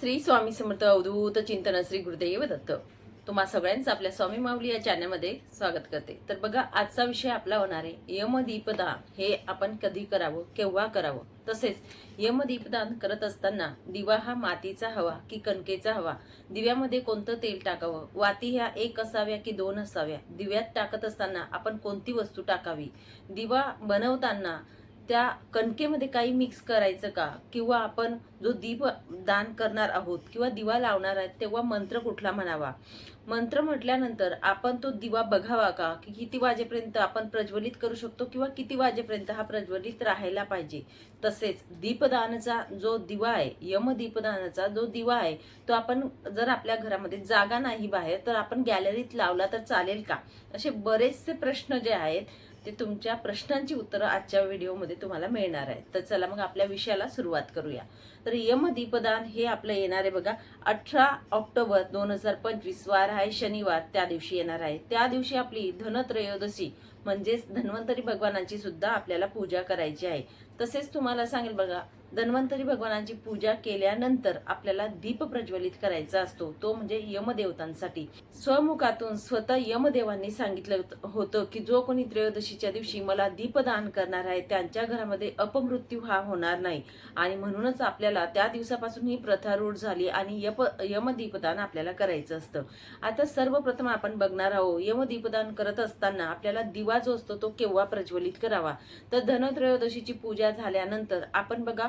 श्री स्वामी समर्थ अवधूत चिंतन श्री गुरुदेव दत्त. तुम्हा सगळ्यांचं आपल्या स्वामी माऊली या चॅनलमध्ये स्वागत करते. तर बघा आजचा विषय आपला होणार आहे यमदीपदान. हे आपण कधी करावं केव्हा करावं? तसेच यमदीपदान करत असताना दिवा हा मातीचा हवा की कणकेचा हवा? दिव्यामध्ये कोणतं तेल टाकावं? वाती ह्या एक असाव्या की दोन असाव्या? दिव्यात टाकत असताना आपण कोणती वस्तू टाकावी? दिवा बनवताना त्या कणकेमध्ये काही मिक्स करायचं का? किंवा आपण जो दीप दान करणार आहोत किंवा दिवा लावणार आहेत तेव्हा मंत्र कुठला म्हणावा? मंत्र म्हटल्यानंतर आपण तो दिवा बघावा का? की किती वाजेपर्यंत आपण प्रज्वलित करू शकतो किंवा किती वाजेपर्यंत हा प्रज्वलित राहायला पाहिजे? तसेच दीपदानाचा जो दिवा आहे यम दीपदानाचा जो दिवा आहे तो आपण जर आपल्या घरामध्ये जागा नाही बाहेर तर आपण गॅलरीत लावला तर चालेल का? असे बरेचसे प्रश्न जे आहेत ते तुमच्या प्रश्नांची उत्तरं आजच्या व्हिडिओमध्ये तुम्हाला मिळणार आहेत. तर चला मग आपल्या विषयाला सुरुवात करूया. तर यमदीपदान हे आपलं येणार आहे बघा. अठरा ऑक्टोबर दोन हजार पंचवीस वार आहे शनिवार त्या दिवशी येणार आहे. त्या दिवशी आपली धनत्रयोदशी म्हणजेच धन्वंतरी भगवानांची सुद्धा आपल्याला पूजा करायची आहे. तसेच तुम्हाला सांगेल बघा धन्वंतरी भगवानांची पूजा केल्यानंतर आपल्याला दीप प्रज्वलित करायचा असतो. तो म्हणजे यमदेवतांसाठी. स्वमुखातून स्वतः यमदेवांनी सांगितलं होतं की जो कोणी त्रयोदशीच्या दिवशी मला दीपदान करणार आहे त्यांच्या घरामध्ये अपमृत्यू हा होणार नाही. आणि म्हणूनच आपल्याला त्या दिवसापासून ही प्रथा रूढ झाली आणि यप यमदीपदान आपल्याला करायचं असतं. आता सर्वप्रथम आपण बघणार आहोत यमदीपदान करत असताना आपल्याला दिवा जो असतो तो केव्हा प्रज्वलित करावा? तर धनत्रयोदशीची पूजा झाल्यानंतर आपण बघा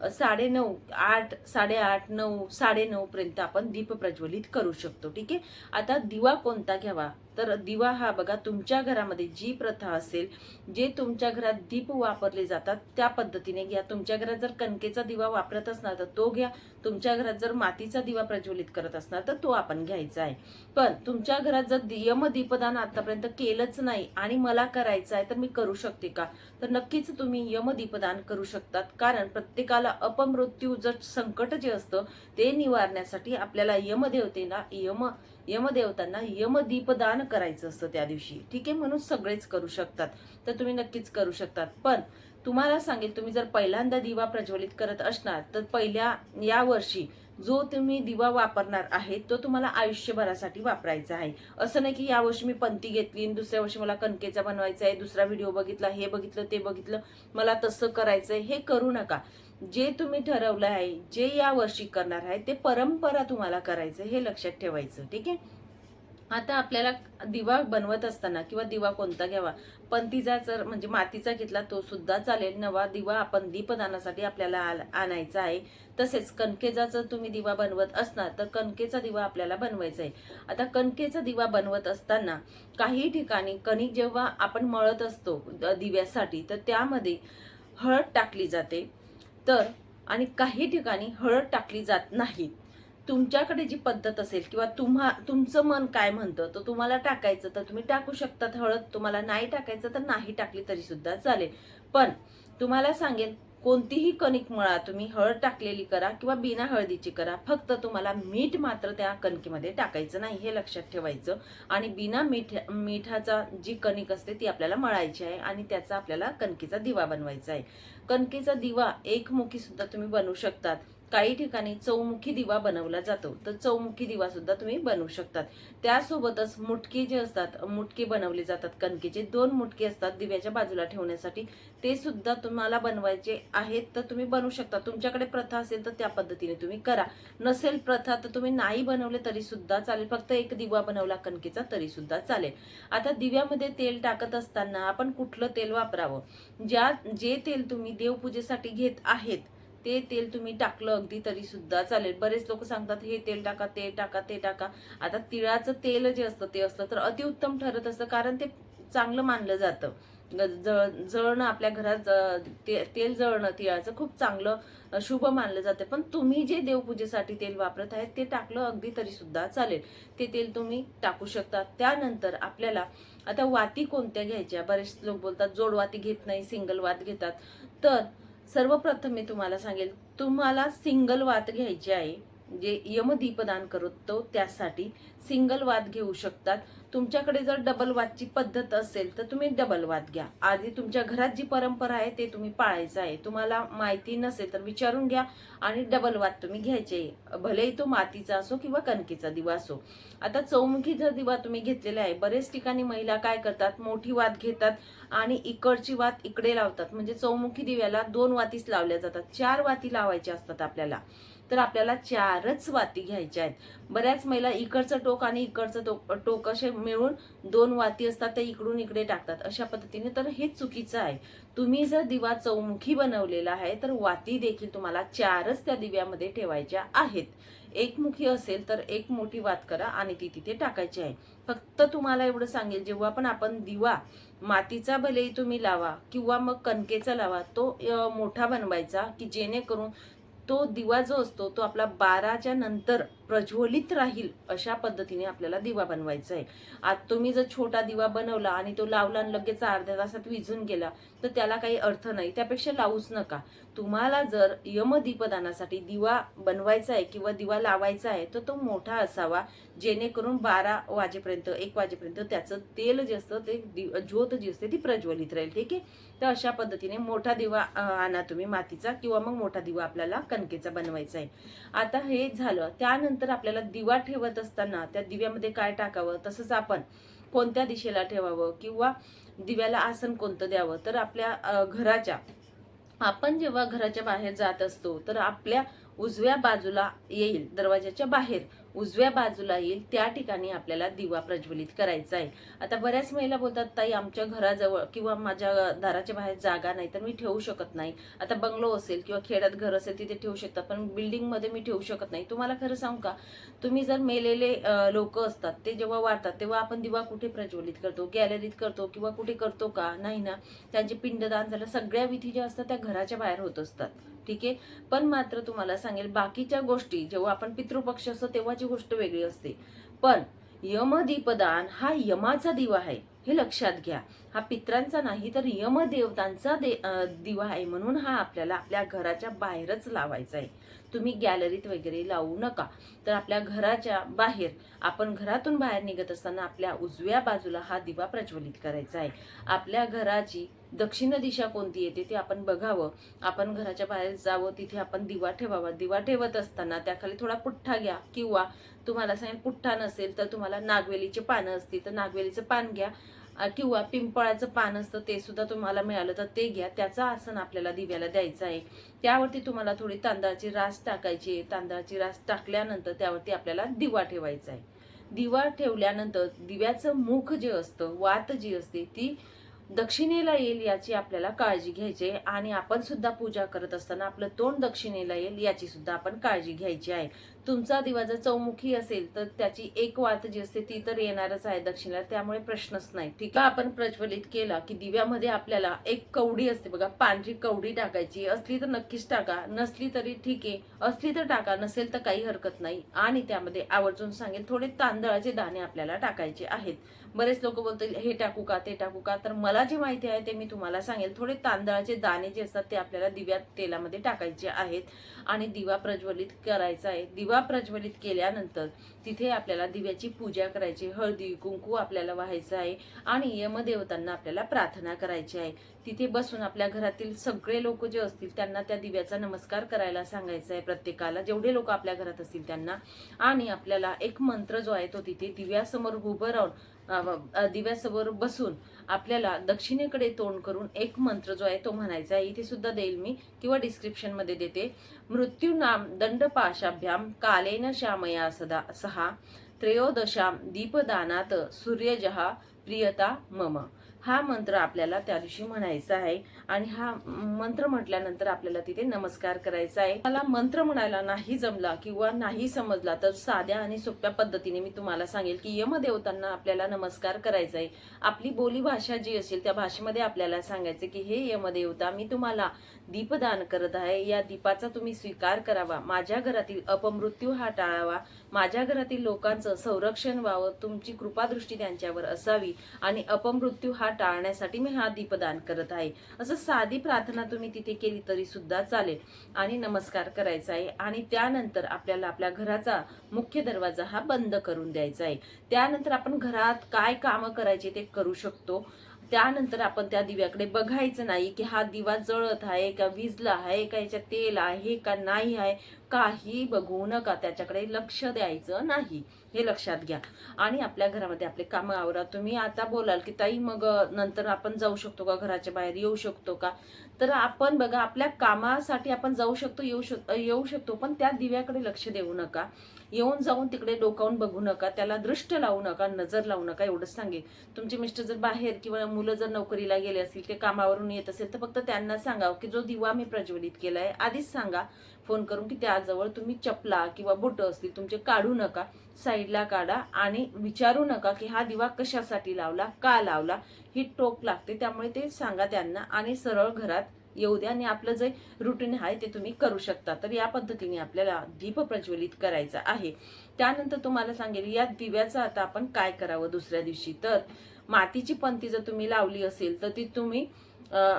साडे नऊ आठ साडेआठ नऊ साडे नऊपर्यंत आपण दीप प्रज्वलित करू शकतो ठीक आहे? आता दिवा कोणता घ्यावा? तर दिवा हा बघा तुमच्या घरामध्ये जी प्रथा असेल जे तुमच्या घरात दीप वापरले जातात त्या पद्धतीने घ्या. तुमच्या घरात जर कणकेचा दिवा वापरत असणार तर तो घ्या. तुमच्या घरात जर मातीचा दिवा प्रज्वलित करत असणार तर तो आपण घ्यायचा आहे. पण तुमच्या घरात जर यम दीपदान आतापर्यंत केलंच नाही आणि मला करायचं आहे तर मी करू शकते का? तर नक्कीच तुम्ही यम दीपदान करू शकतात कारण प्रत्येकाला अपमृत्यू जर संकट जे असतं ते निवारण्यासाठी आपल्याला यमदेवतेला यम यमदेवतांना यमदीपदान करायचं असतं त्या दिवशी. ठीक आहे म्हणून सगळेच करू शकतात. तर तुम्ही नक्कीच करू शकतात. पण तुम्हाला सांगेल तुम्ही जर पहिल्यांदा दिवा प्रज्वलित करत असणार तर पहिल्या या वर्षी जो तुम्ही दिवा वापरणार आहे तो तुम्हाला आयुष्यभरासाठी वापरायचा आहे. असं नाही की या वर्षी मी पंथी घेतली आणि दुसऱ्या वर्षी मला कणकेचा बनवायचा आहे दुसरा व्हिडिओ बघितला हे बघितलं ते बघितलं मला तसं करायचं आहे हे करू नका. जे तुम्ही ठरवलं आहे जे या वर्षी करणार आहे ते परंपरा तुम्हाला करायचं हे लक्षात ठेवायचं ठीक आहे? आता आपल्याला दिवा बनवत असताना किंवा दिवा कोणता घ्यावा पंतीचा जर म्हणजे मातीचा घेतला तो सुद्धा चालेल. नवा दिवा आपण दीपदानासाठी आपल्याला आणायचा आहे. तसेच कणकेचा जर तुम्ही दिवा बनवत असणार तर कणकेचा दिवा आपल्याला बनवायचा आहे. आता कणकेचा दिवा बनवत असताना काही ठिकाणी कणिक जेव्हा आपण मळत असतो द- दिव्यासाठी तर त्यामध्ये हळद टाकली जाते. तर आणि काही ठिकाणी हळद टाकली जात नाही. तुमच्याकडे जी पद्धत असेल किंवा तुम्हा तुमचं मन काय म्हणतं तर तुम्हाला टाकायचं तर तुम्ही टाकू शकतात हळद तुम्हाला नाही टाकायचं तर नाही टाकली तरी सुद्धा चालेल. पण तुम्हाला सांगेल कोणतीही कणिक मळा तुम्ही हळद टाकलेली करा किंवा बिना हळदीची करा. फक्त तुम्हाला मीठ मात्र त्या कणकीमध्ये टाकायचं नाही हे लक्षात ठेवायचं. आणि बिना मीठ मिठाचा जी कणिक असते ती आपल्याला मळायची आहे आणि त्याचा आपल्याला कणकीचा दिवा बनवायचा आहे. कणकीचा दिवा एकमुखी सुद्धा तुम्ही बनवू शकतात. काही ठिकाणी चौमुखी दिवा बनवला जातो. तर चौमुखी दिवा सुद्धा तुम्ही बनवू शकतात. त्यासोबतच मुटके जे असतात मुटके बनवले जातात कणकेचे. दोन मुटके असतात दिव्याच्या बाजूला ठेवण्यासाठी. ते सुद्धा तुम्हाला बनवायचे आहेत तर तुम्ही बनवू शकता. तुमच्याकडे प्रथा असेल तर त्या पद्धतीने तुम्ही करा. नसेल प्रथा तर तुम्ही नाही बनवले तरी सुद्धा चालेल. फक्त एक दिवा बनवला कणकेचा तरी सुद्धा चालेल. आता दिव्यामध्ये तेल टाकत असताना आपण कुठलं तेल वापरावं? ज्या जे तेल तुम्ही देवपूजेसाठी घेत आहेत ते तेल तुम्ही टाकलं अगदी तरी सुद्धा चालेल. बरेच लोक सांगतात हे तेल टाका ते टाका ते टाका. आता तिळाचं तेल जे असतं ते असलं तर अतिउत्तम ठरत असतं कारण ते चांगलं मानलं जातं. जळ जळणं आपल्या घरात ते तेल जळणं तिळाचं खूप चांगलं शुभ मानलं जातं. पण तुम्ही जे देवपूजेसाठी तेल वापरत आहेत ते टाकलं अगदी तरी सुद्धा चालेल. ते तेल तुम्ही टाकू शकता. त्यानंतर आपल्याला आता वाती कोणत्या घ्यायच्या? बरेच लोक बोलतात जोडवाती घेत नाही सिंगल वात घेतात. तर सर्वप्रथम मी तुम्हाला सांगेल तुम्हाला सिंगल वात घ्यायची आहे. जे यमदीपदान करतो त्यासाठी सिंगल वाद घेऊ शकतात. तुमच्याकडे जर डबल वादची पद्धत असेल तर तुम्ही डबल वाद घ्या. आधी तुमच्या घरात जी परंपरा आहे ते तुम्ही पाळायचं आहे. तुम्हाला माहिती नसेल तर विचारून घ्या आणि डबल वाद तुम्ही घ्यायचे. भलेही तो मातीचा असो किंवा कणकेचा दिवा असो. आता चौमुखी जर दिवा तुम्ही घेतलेला आहे. बरेच ठिकाणी महिला काय करतात? मोठी वाद घेतात आणि इकडची वाद इकडे लावतात. म्हणजे चौमुखी दिव्याला दोन वातीस लावल्या जातात. चार वाती लावायच्या असतात आपल्याला. तर आपल्याला चारच वाती घ्यायच्या आहेत. बऱ्याच महिला इकडचं टोक आणि इकडचं टोक टोक असे मिळून दोन वाती असतात ते इकडून इकडे टाकतात. अशा पद्धतीने तर हे चुकीचं आहे. तुम्ही जर दिवा चौमुखी बनवलेला आहे तर वाती देखील तुम्हाला चारच त्या दिव्यामध्ये ठेवायच्या आहेत. एकमुखी असेल तर एक मोठी वात करा आणि ती तिथे टाकायची आहे. फक्त तुम्हाला एवढं सांगेल जेव्हा पण आपण दिवा मातीचा भलेही तुम्ही लावा किंवा मग कणकेचा लावा तो मोठा बनवायचा की जेणेकरून तो दिवा जो असतो तो आपला बाराच्या नंतर प्रज्वलित राहील अशा पद्धतीने आपल्याला दिवा बनवायचा आहे आज तुम्ही जर छोटा दिवा बनवला आणि तो लावला आणि लगेच अर्ध्या तासात विझून गेला तर त्याला काही अर्थ नाही. त्यापेक्षा लावूच नका. तुम्हाला जर यमदीपदानासाठी दिवा बनवायचा आहे किंवा दिवा लावायचा आहे तर तो मोठा असावा. जेणेकरून बारा वाजेपर्यंत एक वाजेपर्यंत त्याचं तेल जे असतं ते दि- ज्योत जी असते ती प्रज्वलित राहील. ठीक आहे? तर अशा पद्धतीने मोठा दिवा आणा तुम्ही मातीचा किंवा मग मोठा दिवा आपल्याला कणकेचा बनवायचा आहे आता हे झालं. त्यानंतर आपल्याला दिवा ठेवत असताना त्या दिव्यामध्ये काय टाकावं? तसंच आपण कोणत्या दिशेला ठेवावं? किंवा दिव्याला आसन कोणतं द्यावं? तर आपल्या घराच्या आपण जेव्हा घराच्या बाहेर जात असतो तर आपल्या उजव्या बाजूला येईल दरवाजाच्या बाहेर उजव्या बाजूला येईल त्या ठिकाणी आपल्याला दिवा प्रज्वलित करायचा आहे. आता बऱ्याच महिला बोलतात ताई आमच्या घराजवळ किंवा माझ्या दाराच्या बाहेर जागा नाही तर मी ठेवू शकत नाही. आता बंगलो असेल किंवा खेड्यात घर असेल तिथे ठेवू शकतात पण बिल्डिंगमध्ये मी ठेवू शकत नाही. तुम्हाला खरं सांगू का? तुम्ही जर मेलेले लोक असतात ते जेव्हा वाढतात तेव्हा आपण दिवा कुठे प्रज्वलित करतो? गॅलरीत करतो किंवा कुठे करतो का? नाही ना. त्यांचे पिंडदान झालं सगळ्या विधी ज्या असतात त्या घराच्या बाहेर होत असतात. ठीक आहे? पण मात्र तुम्हाला सांगेल बाकीच्या गोष्टी जेव्हा आपण पितृपक्ष असतो तेव्हाची गोष्ट वेगळी असते. पण यमदीपदान हा यमाचा दिवा आहे हे लक्षात घ्या. हा पित्रांचा नाही तर यमदेवतांचा दे दिवा आहे म्हणून हा आपल्याला आपल्या घराच्या बाहेरच लावायचा आहे. तुम्ही गॅलरीत वगैरे लावू नका. तर आपल्या घराच्या बाहेर आपण घरातून बाहेर निघत असताना आपल्या उजव्या बाजूला हा दिवा प्रज्वलित करायचा आहे. आपल्या घराची दक्षिण दिशा कोणती येते ते आपण बघावं. आपण घराच्या बाहेर जावं तिथे आपण दिवा ठेवावा. दिवा ठेवत असताना त्याखाली थोडा पुठ्ठा घ्या किंवा तुम्हाला सांगेल पुठ्ठा नसेल तर तुम्हाला नागवेलीचे पानं असतील तर नागवेलीचं पान घ्या. किंवा पिंपळाचं पान असतं ते सुद्धा तुम्हाला मिळालं तर ते घ्या. त्याचं आसन आपल्याला दिव्याला द्यायचं आहे. त्यावरती तुम्हाला थोडी तांदळाची रास टाकायची आहे. तांदळाची रास टाकल्यानंतर त्यावरती आपल्याला दिवा ठेवायचा आहे. दिवा ठेवल्यानंतर दिव्याचं मुख जे असतं वात जी असते ती दक्षिणेला येईल याची आपल्याला काळजी घ्यायची आहे. आणि आपण सुद्धा पूजा करत असताना आपलं तोंड दक्षिणेला येईल याची सुद्धा आपण काळजी घ्यायची आहे. तुमचा दिवा जर चौमुखी असेल तर त्याची एक वात जी असते ती तर येणारच आहे दक्षिणेला. त्यामुळे प्रश्नच नाही. ठीक आहे. आपण प्रज्वलित केला की दिव्यामध्ये आपल्याला एक कवडी असते बघा पांढरी कवडी टाकायची. असली तर नक्कीच टाका. नसली तरी ठीक आहे. असली तर टाका. नसेल तर काही हरकत नाही. आणि त्यामध्ये आवर्जून सांगेल थोडे तांदळाचे दाणे आपल्याला टाकायचे आहेत. बरेच लोक बोलतात हे टाकू का ते टाकू का? तर मला जे माहिती आहे ते मी तुम्हाला सांगेल. थोडे तांदळाचे दाणे जे असतात ते आपल्याला दिव्यात तेलामध्ये टाकायचे आहेत आणि दिवा प्रज्वलित करायचा आहे. दिवा प्रज्वलित केल्यानंतर तिथे आपल्याला दिव्याची पूजा करायची हळदी कुंकू आपल्याला व्हायचं आहे आणि यमदेवतांना आपल्याला प्रार्थना करायची आहे. तिथे बसून आपल्या घरातील सगळे लोक जे असतील त्यांना त्या दिव्याचा नमस्कार करायला सांगायचा आहे प्रत्येकाला. जेवढे लोक आपल्या घरात असतील त्यांना. आणि आपल्याला एक मंत्र जो आहे तो तिथे दिव्यासमोर उभं राहून दिव्यासमोर बसून आपल्याला दक्षिणेकडे तोंड करून एक मंत्र जो आहे तो म्हणायचा आहे. इथे सुद्धा देईल मी किंवा डिस्क्रिप्शनमध्ये देते. मृत्यूनाम दंडपाशाभ्याम कालेन श्यामया सदा सहा. त्रयोदशाम दीपदानात सूर्यजहा प्रियता मम. हा मंत्र आपल्याला त्या दिवशी म्हणायचा आहे. आणि हा मंत्र म्हटल्यानंतर आपल्याला तिथे नमस्कार करायचा आहे. मला मंत्र म्हणायला नाही जमला किंवा नाही समजला तर साध्या आणि सोप्या पद्धतीने मी तुम्हाला सांगेल की यमदेवतांना आपल्याला नमस्कार करायचा आहे. आपली बोली भाषा जी असेल त्या भाषेमध्ये आपल्याला सांगायचं की हे यमदेवता मी तुम्हाला दीपदान करत आहे. या दीपाचा तुम्ही स्वीकार करावा. माझ्या घरातील अपमृत्यू हा टाळावा. माझ्या घरातील लोकांचं संरक्षण व्हावं. तुमची कृपादृष्टी त्यांच्यावर असावी आणि अपमृत्यू हा हा टाळण्यासाठी मी हा दीपदान करत आहे. असं साधी प्रार्थना तुम्ही तिथे केली तरी सुद्धा चालेल. आणि नमस्कार करायचा आहे. आणि त्यानंतर आपल्याला आपल्या घराचा मुख्य दरवाजा हा बंद करून द्यायचा आहे. त्यानंतर आपण घरात काय कामं करायचे ते करू शकतो. त्यानंतर आपण त्या दिव्याकडे बघायचं नाही की हा दिवा जळत आहे का विजला आहे का याच्यात तेल आहे का नाही आहे काही बघू नका. त्याच्याकडे लक्ष द्यायचं नाही. हे लक्षात घ्या. आणि आपल्या घरामध्ये आपले कामं आवरा. तुम्ही आता बोलाल की ताई मग नंतर आपण जाऊ शकतो का? घराच्या बाहेर येऊ शकतो का? तर आपण बघा आपल्या कामासाठी आपण जाऊ शकतो येऊ शक येऊ शकतो पण त्या दिव्याकडे लक्ष देऊ नका. येऊन जाऊन तिकडे डोकावून बघू नका त्याला दृष्ट लावू नका नजर लावू नका एवढंच सांगेल तुमचे मिस्टर जर बाहेर किंवा मुलं जर नोकरीला गेले असतील ते कामावरून येत असेल तर फक्त त्यांना सांगा की जो दिवा मी प्रज्वलित केला आहे आधीच सांगा. फोन करून की त्याजवळ तुम्ही चपला किंवा बोटं असतील तुमचे काढू नका साईडला काढा आणि विचारू नका की हा दिवा कशासाठी लावला का लावला ही टोक लागते त्यामुळे ते सांगा त्यांना आणि सरळ घरात येऊ द्या आणि आपलं जे रुटीन आहे ते तुम्ही करू शकता. तर या पद्धतीने आपल्याला दीप प्रज्वलित करायचा आहे. त्यानंतर तुम्हाला सांगेल या दिव्याचं आता आपण काय करावं दुसऱ्या दिवशी? तर मातीची पंती जर तुम्ही लावली असेल तर ती तुम्ही अं,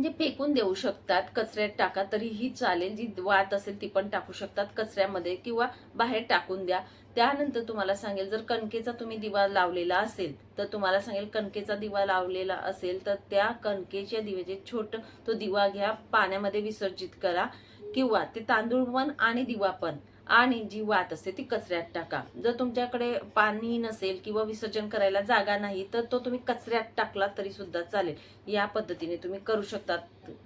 म्हणजे फेकून देऊ शकतात कचऱ्यात टाका तरीही चालेल. जी वात असेल ती पण टाकू शकतात कचऱ्यामध्ये किंवा बाहेर टाकून द्या. त्यानंतर तुम्हाला सांगेल जर कणकेचा तुम्ही दिवा लावलेला असेल तर तुम्हाला सांगेल कणकेचा दिवा लावलेला असेल तर त्या कणकेच्या दिव्याचे छोट तो दिवा घ्या पाण्यामध्ये विसर्जित करा. किंवा ते तांदूळ पण आणि दिवा पण. आणि जी वात असते ती कचऱ्यात टाका. जर तुमच्याकडे पाणी नसेल किंवा विसर्जन करायला जागा नाही तर तो तुम्ही कचऱ्यात टाकला तरी सुद्धा चालेल. या पद्धतीने तुम्ही करू शकता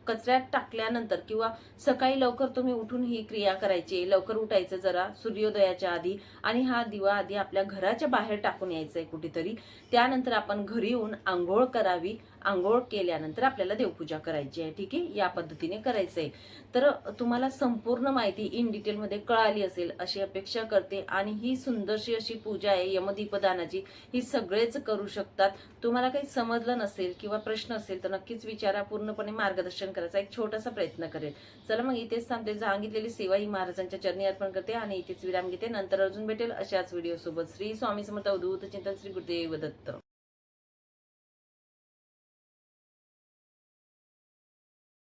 कचऱ्यात टाकल्यानंतर किंवा सकाळी लवकर तुम्ही उठून ही क्रिया करायची. लवकर उठायचं जरा सूर्योदयाच्या आधी आणि हा दिवा आधी आपल्या घराच्या बाहेर टाकून यायचा आहे कुठेतरी. त्यानंतर आपण घरी येऊन आंघोळ करावी. आंघोळ केल्यानंतर आपल्याला देवपूजा करायची आहे ठीक आहे? या पद्धतीने करायचं आहे तर तुम्हाला संपूर्ण माहिती इन डिटेलमध्ये कळाली असेल अशी अपेक्षा करते. आणि ही सुंदरशी अशी पूजा आहे यमदीपदानाची. ही सगळेच करू शकतात. तुम्हाला काही समजलं नसेल किंवा प्रश्न असेल तर नक्कीच विचारा. पूर्णपणे मार्गदर्शन करायचा एक छोटासा प्रयत्न करेल. चला मग इथेच थांबते. सांगितलेली सेवा ही महाराजांच्या चरणी अर्पण करते आणि इथेच विराम घेते. नंतर अजून भेटेल अशाच व्हिडिओ सोबत. श्री स्वामी समर्थ अवधूत चिंतन श्री गुरुदेव दत्त.